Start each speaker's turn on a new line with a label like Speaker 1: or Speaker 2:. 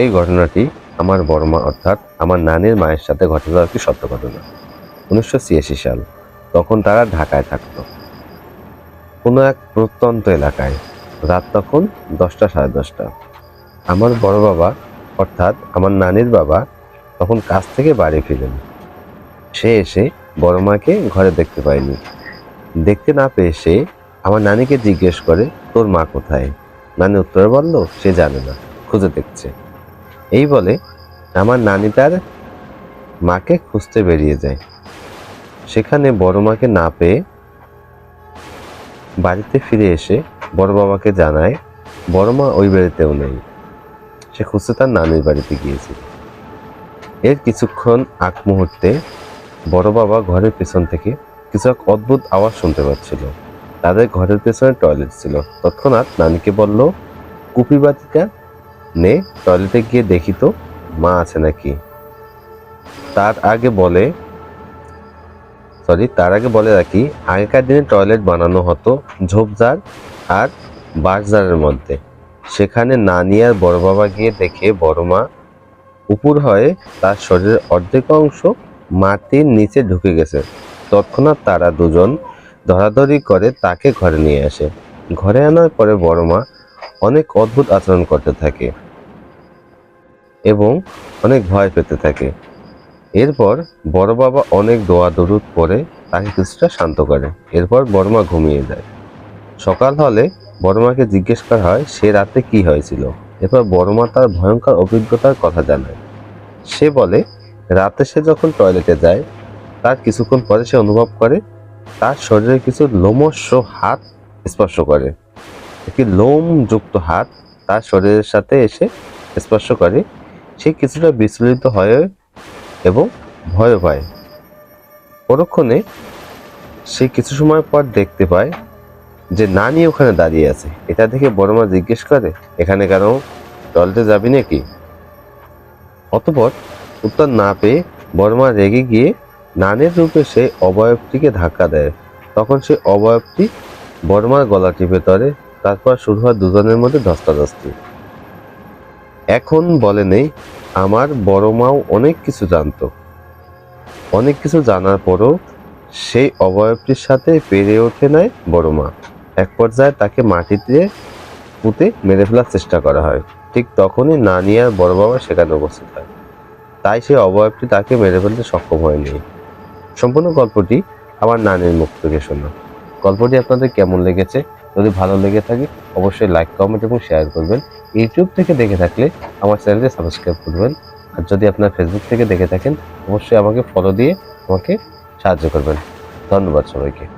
Speaker 1: এই ঘটনাটি আমার বড় মা অর্থাৎ আমার নানির মায়ের সাথে ঘটে যাওয়া একটি সত্য ঘটনা উনিশশো ছিয়াশি সাল, তখন তারা ঢাকায় থাকতো। কোনো এক প্রত্যন্ত এলাকায় রাত তখন দশটা সাড়ে দশটা। আমার বড় বাবা অর্থাৎ আমার নানির বাবা তখন কাজ থেকে বাড়ি ফিরেন সে এসে বড় মাকে ঘরে দেখতে পায়নি। দেখতে না পেয়ে সে আমার নানিকে জিজ্ঞেস করে, তোর মা কোথায়? নানি উত্তরে বলল, সে জানে না, খুঁজে দেখছে। এই বলে আমার নানি তার মাকে খুঁজতে বেরিয়ে যায়। সেখানে বড় মাকে না পেয়ে বাড়িতে ফিরে এসে বড় বাবাকে জানায়, বড় মা ওই বাড়িতেও নেই। সে খুঁজতে তার নানির বাড়িতে গিয়েছিল। এর কিছুক্ষণ আগ মুহূর্তে বড় বাবা ঘরের পেছন থেকে কিছু এক অদ্ভুত আওয়াজ শুনতে পাচ্ছিল। তাদের ঘরের পেছনে টয়লেট ছিল। তৎক্ষণাৎ নানিকে বলল কুপি বাতিটা নে, টয়লেটে গিয়ে দেখি তো, মা আছে নাকি। তার আগে বলে সরি তার আগে বলে রাখি, আগেকার দিনে টয়লেট বানানো হতো ঝোপঝাড় আর বাঁশঝাড়ের মধ্যে। সেখানে নানি আর বড় বাবা গিয়ে দেখে বড় মা উপর হয়ে তার শরীরের অর্ধেক অংশ মাটির নিচে ঢুকে গেছে। তৎক্ষণাৎ তারা দুজন ধরাধরি করে তাকে ঘরে নিয়ে আসে। ঘরে আনার পরে বড় মা অনেক অদ্ভুত আচরণ করতে থাকে। এবং অনেক ভয় পেতে থাকে। এরপর বড় বাবা অনেক দোয়া দরুদ করে তাকে কিছুটা শান্ত করে। এরপর বড় মা ঘুমিয়ে যায়। সকাল হলে বড় মাকে জিজ্ঞেস করা হয়, সে রাতে কি হয়েছিল? এরপর বড় মা তার ভয়ঙ্কর অভিজ্ঞতার কথা জানায়। সে বলে, রাতে সে যখন টয়লেটে যায়, তার কিছুক্ষণ পরে সে অনুভব করে, তার শরীরে কিছু লোমস্য হাত স্পর্শ করে। একটি লোমযুক্ত হাত তার শরীরের সাথে এসে স্পর্শ করে। সে কিছুটা বিচলিত হয় এবং ভয় পায়। পরক্ষণে সে কিছু সময় পর দেখতে পায় যে নানি ওখানে দাঁড়িয়ে আছে। এটা দেখে বড় মা জিজ্ঞেস করে, এখানে কেন? টয়লেটে যাবি নাকি? অতপর উত্তর না পেয়ে বড় মা রেগে গিয়ে নানের রূপে সে অবয়বটিকে ধাক্কা দেয়। তখন সে অবয়বটি বড় মার গলা টিপে ধরে, তারপর শুরু হয় দুজনের মধ্যে ধস্তাধস্তি। এখন বলে নেই, আমার বড় মাও অনেক কিছু জানতো। অনেক কিছু জানার পরও সেই অবয়বটির সাথে পেরে ওঠে নাই বড় মা। এক পর্যায়ে তাকে মাটিতে পুঁতে মেরে ফেলার চেষ্টা করা হয়। ঠিক তখনই নানি আর বড় বাবা সেখানে উপস্থিত হয়। তাই সেই অবয়বটি তাকে মেরে ফেলতে সক্ষম হয়নি। সম্পূর্ণ গল্পটি আমার নানির মুখ থেকে শোনা। গল্পটি আপনাদের কেমন লেগেছে? যদি ভালো লেগে থাকে, অবশ্যই লাইক কমেন্ট এবং শেয়ার করবেন। ইউটিউব থেকে দেখে থাকলে আমার চ্যানেলটি সাবস্ক্রাইব করবেন। আর যদি আপনার ফেসবুক থেকে দেখে থাকেন, অবশ্যই আমাকে ফলো দিয়ে আমাকে সাহায্য করবেন। ধন্যবাদ সবাইকে।